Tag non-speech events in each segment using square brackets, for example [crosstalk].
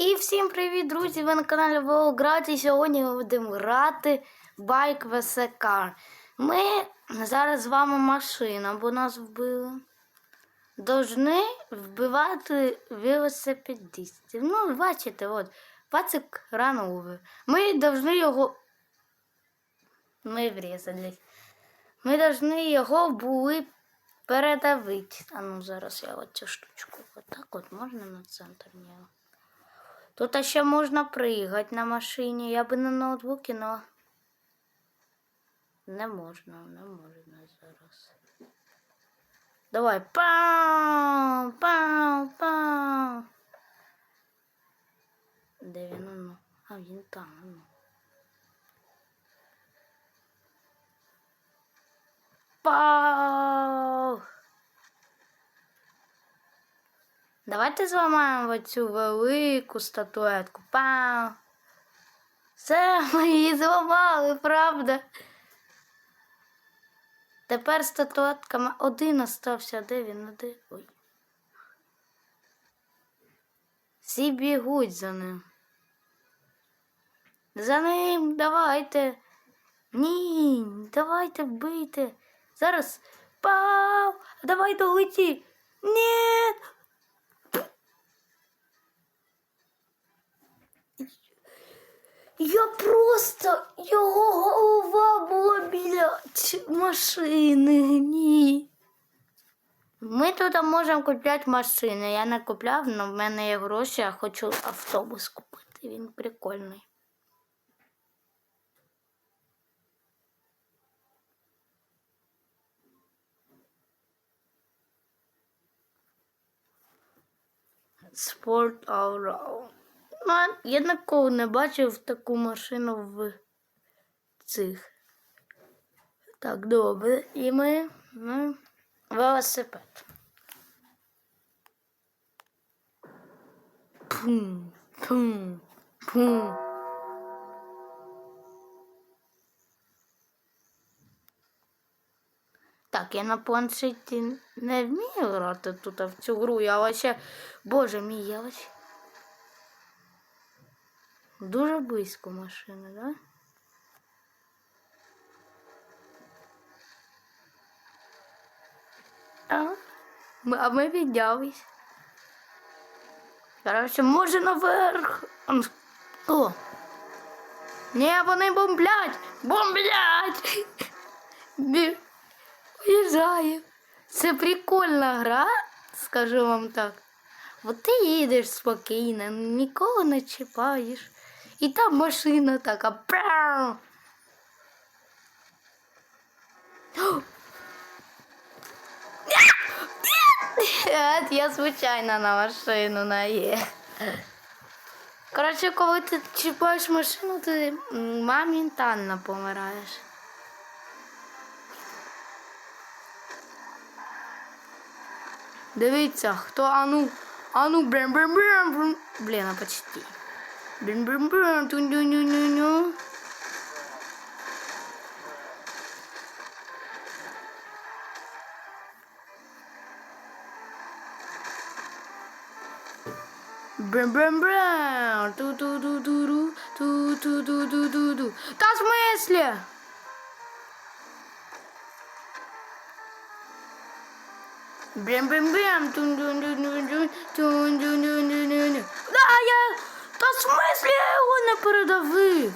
І всім привіт, друзі! Ви на каналі Волград. І сьогодні ми будемо грати байк ВСК. Ми зараз з вами машина, бо нас вбили. Должны вбивати велосипедистів. Ну, бачите, от, пацик рановий. Ми должны його. Ми врізались. Ми должны його були передавити. А ну зараз я от цю штучку. Отак от можна на центр не. Тут ще можна пригати на машині. Я би на ноутбуці, но не можна, не можна зараз. Давай. Пау! Пау! Пау! Де він? Ну. А він там. Ну. Пау! Давайте зламаємо цю велику статуетку. Пау! Все, [laughs] ми її зламали, правда? Тепер статуетка один остався. Де він? Де? Ой. Всі бігуть за ним. За ним давайте. Ні, давайте вбийте. Зараз. Пау! Давай долеті. Ні! Я просто його голова була біля машини. Ні. Ми тут можемо купляти машини. Я не купляв, але в мене є гроші, я хочу автобус купити. Він прикольний. Спорт Allround. Ну, я ніколи не бачив таку машину в цих. Так, добре. І ми, ми велосипед. Пум, пум, пум. Так, я на планшеті не вмію грати тут в цю гру, я вообще, боже мій, я вообще дуже близько машини, да? А, а ми піднялись. Короче, може наверх. О. Ні, вони бомблять! Бомблять! Уїжджає. Це прикольна гра, скажу вам так. От ти їдеш спокійно, нікого не чіпаєш. І там машина така. Прау! Нет, я случайно на машину наїхав. Коротше, коли ти чіпаєш машину, м, моментально помираєш. Дивіться, хто ану, ану, брем брем брем брем Блін, а почти. Брем брем брем тун ню ню ню ню Брем брем брем ту ту ту ту ту ту ту ту ту ту ту Та в смысле? Брем брем брем тун тун тун тун тун тун тун тун тун тун тун Да, я... В смысле я його не передавив?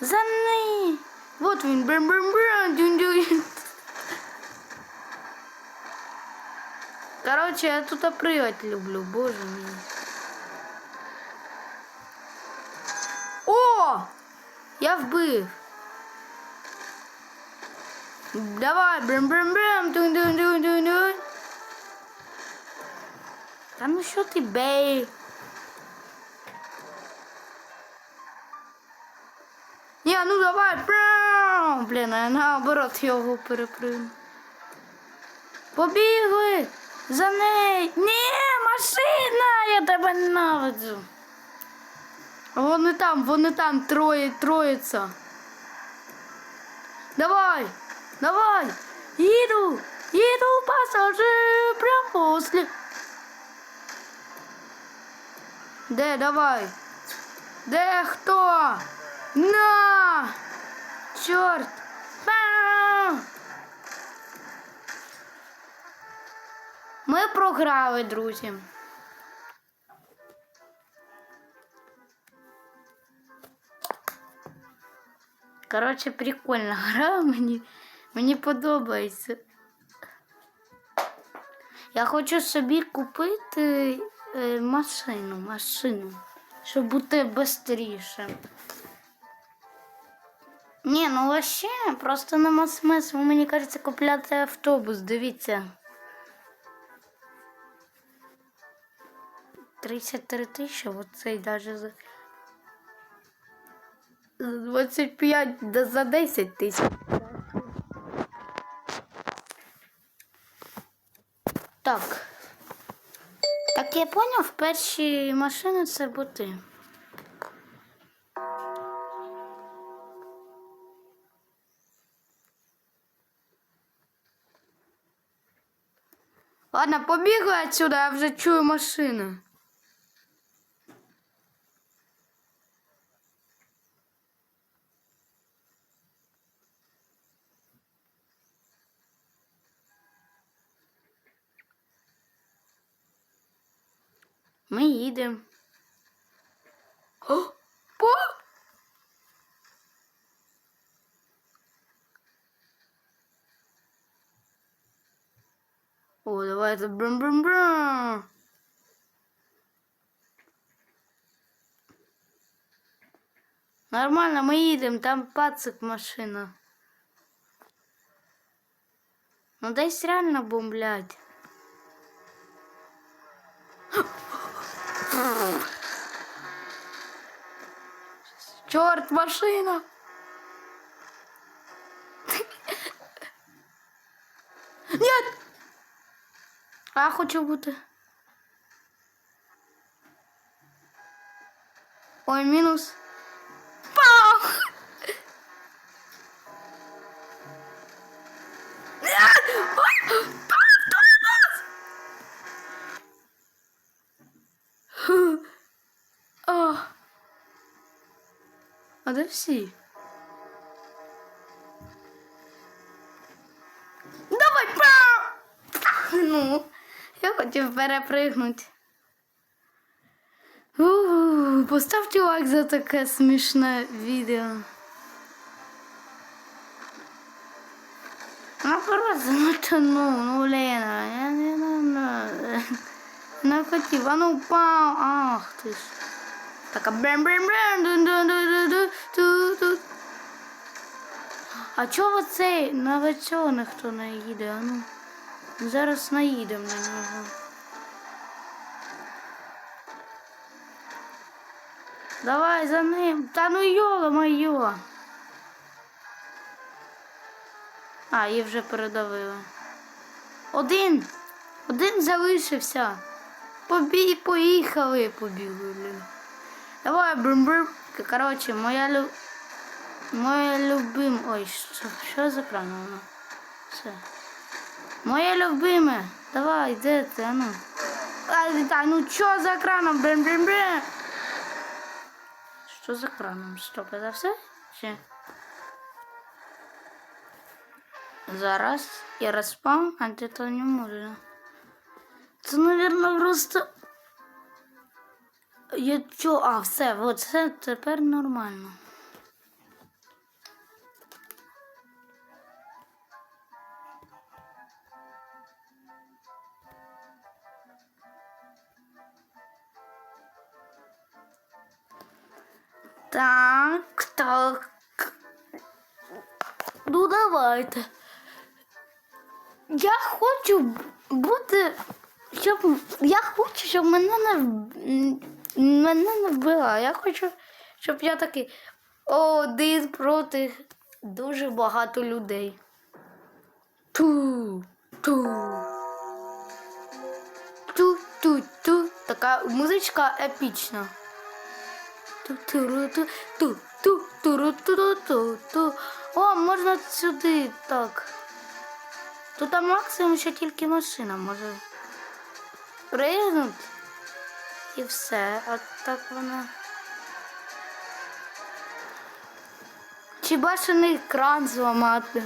За ней. Вот він. Брем брем брем тун тун Короче, я тут прыгать люблю, боже мой. О! Я вбив. Давай, брем брем Та ну що ти бей? Ні, ну давай! Блін, я наоборот його перепрыгну. Побігли! За нею! Ні, машина! Я тебе ненавиджу! Вони там, вони там троє, троїться. Давай! Давай! Їду! Їду, паса! смислі? Де, давай? Де хто? На! Чорт! Ми програли, друзі. Коротше, прикольна гра, мені, мені подобається. Я хочу собі купити машину, машину, щоб бути швидше. Ні, ну вообще, просто нема смислу, мені кажеться, купляти автобус, дивіться. 33 тисячі, оцей даже за... за 25 да за 10 тисяч. Так. Так я поняв, перші машини це боти. Ладно, побігла отсюда, я вже чую машину. Ми їдемо. [gasps] О! О! О, давайте брум-брум-брум. Нормально, ми їдемо, там пацик машина. Ну десь реально бомблять. Чорт, машина. Нет! А хочу бути. Ой, мінус. Пах! Ой! Всі? Давай! па! Ну, я хотів перепригнути. Поставте лайк за таке смішне відео. Ну просто, ну то ну, ну Лена, я не знаю. Не хотів, а ну пау, ах ти ж. Така брем брем А чого цей? Навіть цього ніхто не їде, а ну. Зараз наїдемо на нього. Давай за ним. Та ну йола моє. А, її вже передавили. Один. Один залишився. Побій, поїхали, побігли. Давай, брум-брум. Короче, моя лю... Моя любим... Ой, що, що за правильно? Все. Моє любиме. Давай, де ти, а ну. А, та, ну що за краном? Брим, брим, брим. Що за краном? Стоп, це все? Чи? Зараз я розпам, а ти то не може. Це, наверное, просто... Я чо? А, все, от це тепер нормально. Так, так. Ну давайте. Я хочу бути, щоб я хочу, щоб мене не мене не вбила. Я хочу, щоб я такий один проти дуже багато людей. Ту, ту. Ту, ту, ту. Така музичка епічна. Ту, туру, ту, ту, ту, туру, туру, ту, ту. О, можна сюди, так. Тут там максимум ще тільки машина може. Пригнуть. І все. А так вона. Чи башений кран зламати?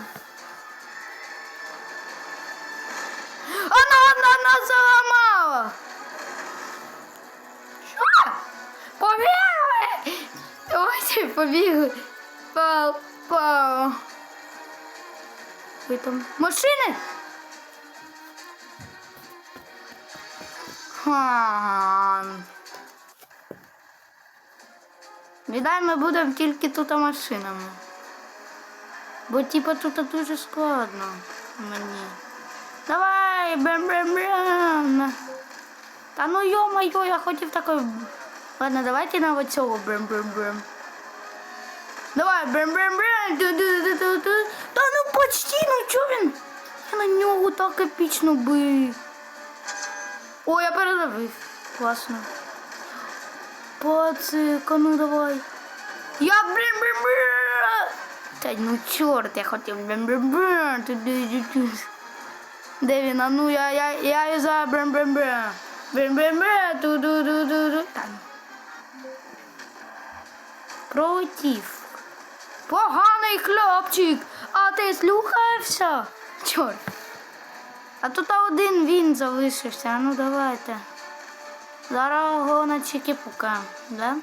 Вона, вона нас заламала! Ось побігли. Пау, пау. Ви там машини? Хан. Віддай ми будемо тільки тут машинами. Бо типа тут дуже складно мені. Давай, брем-брем-брем. Та ну йо-моє, я хотів такой. Ладно, давайте на вот цього брем-брем-брем. Давай, брем-брем-брем. Ду-ду-ду-ду-ду. Та ну почти, ну чо він? Я на нього так епічно бив. О, я передавив. Класно. Пацика, ну давай. Я брем-брем-брем. Та ну чорт, я хотів брем-брем-брем. Де він? А ну я, я, я за брем-брем-брем. Брем-брем-брем. Ту-ду-ду-ду-ду. Та ну. Пролетів. Поганий хлопчик, а ти слухаєшся? Чорт. А тут один він залишився. Ну давайте. Зараз його на чеки-пука, да?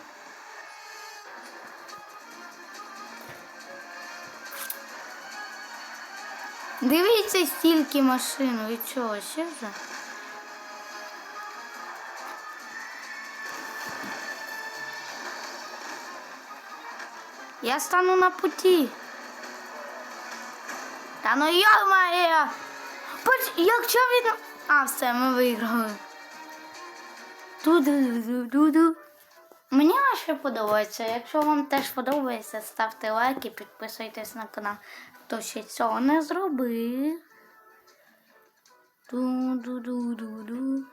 Дивіться стільки машин, ви чого, ще вже? Я стану на путі. Та ну йо-моє! Поч... Якщо він... А, все, ми виграли. Ту-ду-ду-ду-ду. Мені ваше подобається. Якщо вам теж подобається, ставте лайк і підписуйтесь на канал. Хто ще цього не зробив. Ду-ду-ду-ду-ду.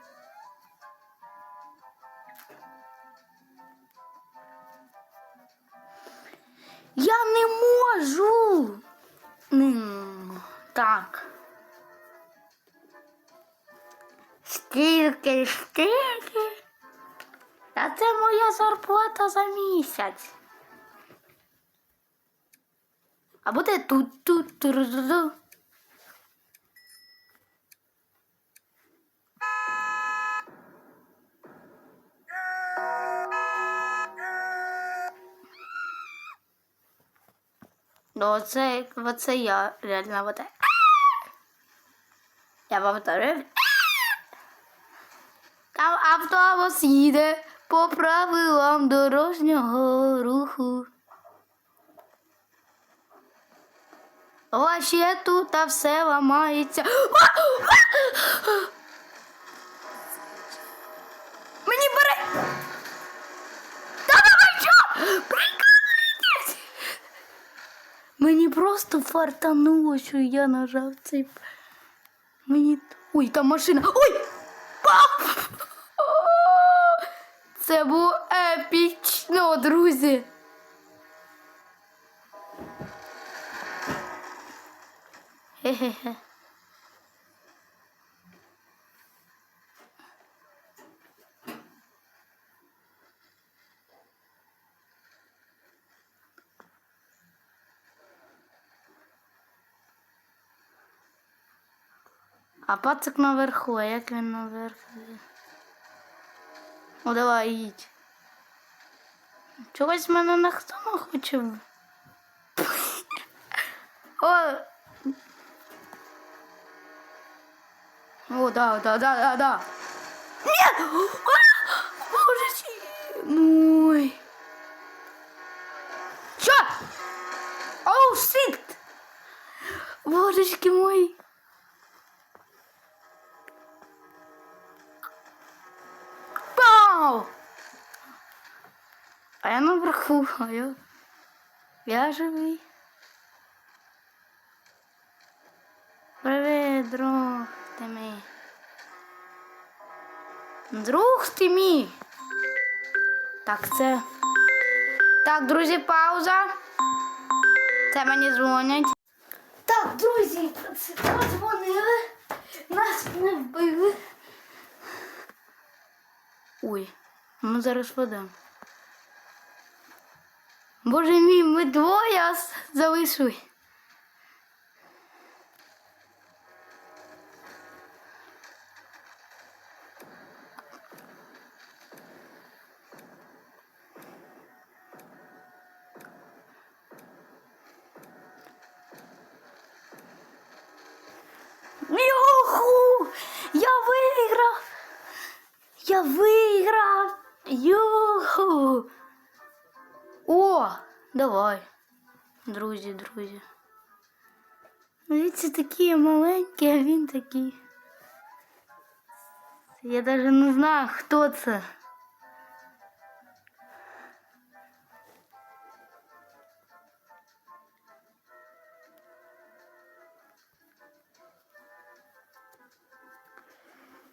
Я не можу. Так. Стільки, стільки. Та це моя зарплата за місяць. А буде тут, тут, туру. Ну, оце, оце я реально вот так. Я повторив. Там автобус їде по правилам дорожнього руху. Вообще тут а все ламається. Мені просто фартануло, що я нажав цей. Мені. Ой, там машина. Ой! Це було епічно, друзі. Хе-хе-хе. А пацик наверху, а як він наверху? Ну давай їдь. Чогось мене ніхто не хоче. О! О, да, да, да, да, да. Ні! Я наверху, а я... Я живий. Привіт, друг ти мій. Друг ти мій. Так, це. Так, друзі, пауза. Це мені дзвонять. Так, друзі, подзвонили. Нас не вбили. Ой, ми зараз ведемо. Боже мій, ми двоє залишили. Я виграв! Я виграв! О, давай. Друзі, друзі. Дивіться, такі маленькі, а він такий. Я навіть не знаю, хто це.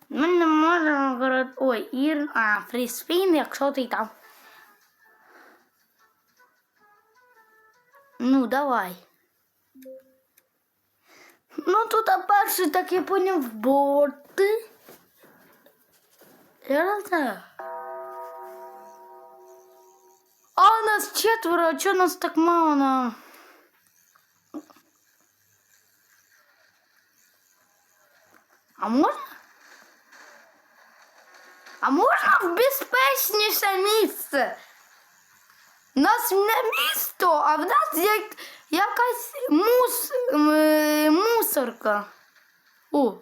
Ми не можемо говорити. Ой, Ір. А, фріспін, якщо ти там. Ну, давай. Ну, тут а перший, так я поняв, борти. Я не знаю. А у нас четверо, а чого нас так мало на. А можна? А можна в безпечніше місце? Нас не місто, а в нас як, якась мус, е, мусорка. О.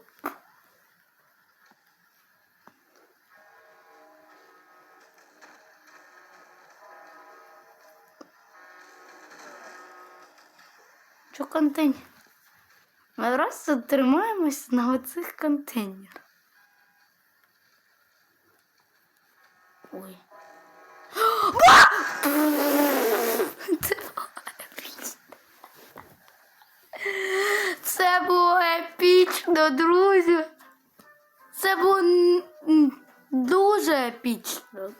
Що контейнер? Ми просто тримаємось на оцих контейнерах. Епічно, друзі. Це було дуже епічно.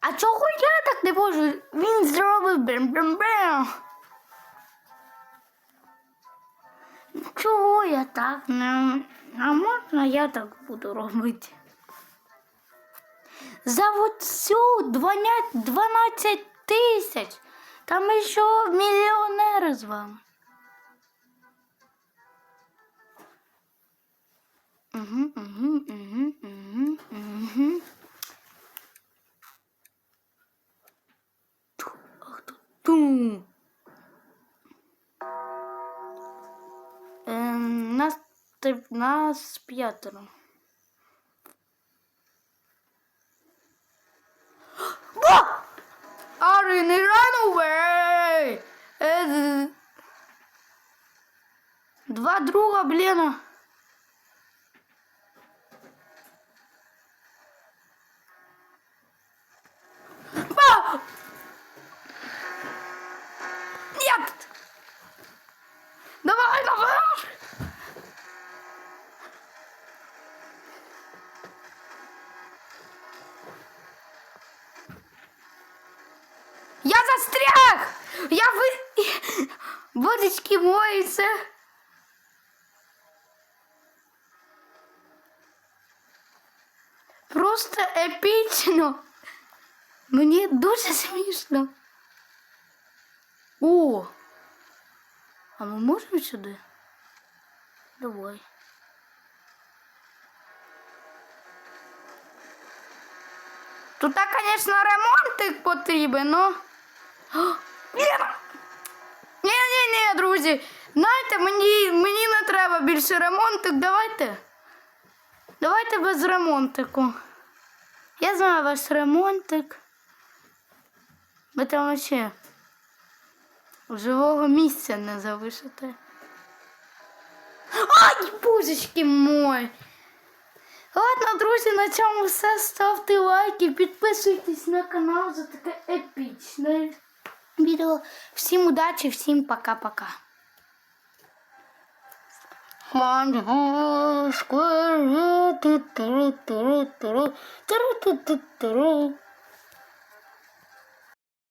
А чого я так не можу? Він зробив брем-брем-брем. Чого я так не. А можна я так буду робити? За от цю 12 12 тисяч. Там ще мільйонери з вами. Угу, нас, нас п'ятеро. Арин, run away! Два друга, блін. Застряг! Я ви... Водички моються. Просто епічно. Мені дуже смішно. О! А ми можемо сюди? Давай. Тут, звісно, ремонтик потрібен, но. [gasps] Ні, ні, ні, друзі. Знаєте, мені, мені не треба більше ремонтик. Давайте. Давайте без ремонтику. Я знаю ваш ремонтик. Ви там ще живого місця не залишите. Ай, божечки мой! Ладно, друзі, на цьому все. Ставте лайки, підписуйтесь на канал за таке епічне відео. Всім удачі, всім пока-пока. Манго, скоро, ту-ту-ту-ту-ту, ту-ту-ту-ту.